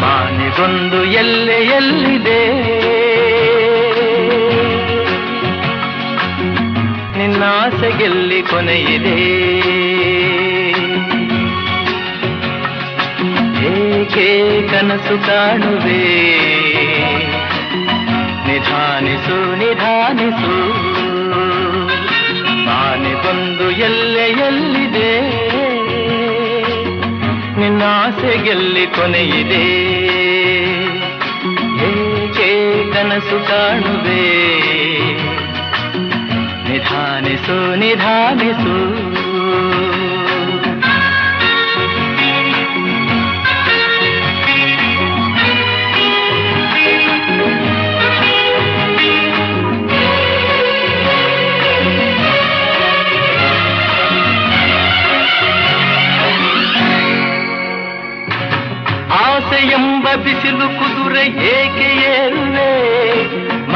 ಬಾನಿಗೊಂದು ಎಲ್ಲೆ ಎಲ್ಲಿದೆ ನಿನ್ನಾಸೆಗೆಲ್ಲಿ ಕೊನೆಯಿದೆ. ಏಕೆ ಕನಸು ಕಾಣುವೆ? ನಿಧಾನಿಸು ನಿಧಾನಿಸು. ಮಾನಿಗೊಂದು ಎಲ್ಲೆ ಎಲ್ಲಿದೆ? ನಿನ್ನಾಸೆಗೆಲ್ಲಿ ಕೊನೆಯಿದೆ. ಏಕೆ ಕನಸು ಕಾಣುವೆ? निधाने सो निधाने सो ಆಸೆಯೆಂಬ ಬಿಸಿಲು ಕುದುರೆ ಏಕೆ ಏರುವೆ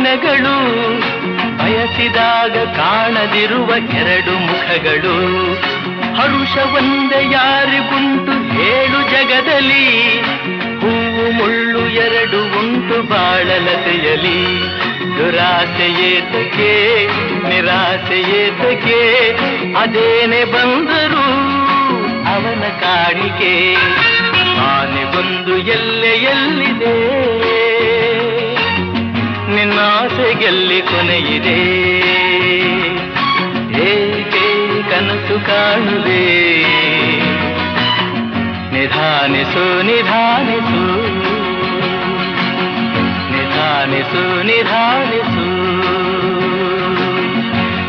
ಕೊನೆಗಳು ಬಯಸಿದಾಗ ಕಾಣದಿರುವ ಎರಡು ಮುಖಗಳು. ಹರುಷ ಒಂದೇ ಯಾರಿಗುಂಟು ಹೇಳು ಜಗದಲ್ಲಿ. ಹೂವು ಮುಳ್ಳು ಎರಡು ಉಂಟು ಬಾಳಲತೆಯಲಿ. ದುರಾಸೆ ನಿರಾಸೆಯೇತಕ್ಕೆ ಅದೇನೆ ಬಂದರು ಅವನ ಕಾಣಿಕೆ. ಆನೆ ಬಂದು ಎಲ್ಲೆ ನಿನ್ನಾಸೆಯಲ್ಲಿ ಕೊನೆಯಿದೆ ಏಕೆ ಕನಸು ಕಾಣುವೆ ನಿಧಾನಿಸು ನಿಧಾನಿಸು నిధానిసు నిధానిసు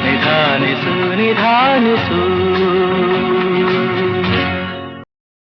నిధానిసు నిధానిసు